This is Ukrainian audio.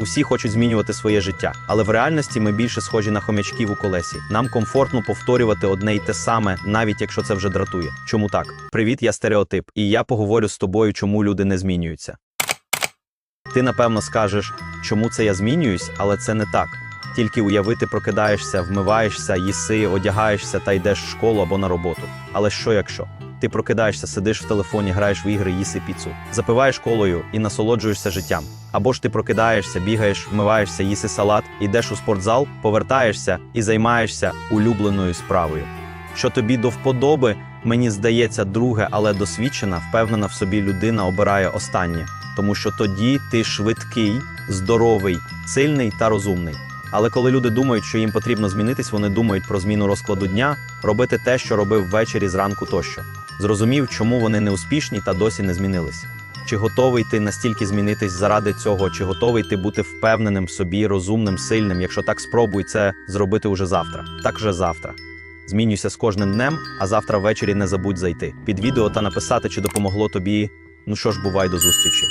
Усі хочуть змінювати своє життя, але в реальності ми більше схожі на хомячків у колесі. Нам комфортно повторювати одне й те саме, навіть якщо це вже дратує. Чому так? Привіт, я стереотип, і я поговорю з тобою, чому люди не змінюються. Ти напевно скажеш, чому це я змінююсь, але це не так. Тільки уяви, ти прокидаєшся, вмиваєшся, їси, одягаєшся та йдеш в школу або на роботу. Але що якщо? Ти прокидаєшся, сидиш в телефоні, граєш в ігри, їси піцу, запиваєш колою і насолоджуєшся життям. Або ж ти прокидаєшся, бігаєш, вмиваєшся, їси салат, йдеш у спортзал, повертаєшся і займаєшся улюбленою справою. Що тобі до вподоби, мені здається, друге, але досвідчена, впевнена в собі людина обирає останнє, тому що тоді ти швидкий, здоровий, сильний та розумний. Але коли люди думають, що їм потрібно змінитись, вони думають про зміну розкладу дня, робити те, що робив ввечері зранку тощо. Зрозумів, чому вони не успішні та досі не змінились. Чи готовий ти настільки змінитись заради цього, чи готовий ти бути впевненим в собі, розумним, сильним? Якщо так спробуй це зробити уже завтра. Так вже завтра. Змінюйся з кожним днем, а завтра ввечері не забудь зайти під відео та написати, чи допомогло тобі. Ну що ж, бувай до зустрічі.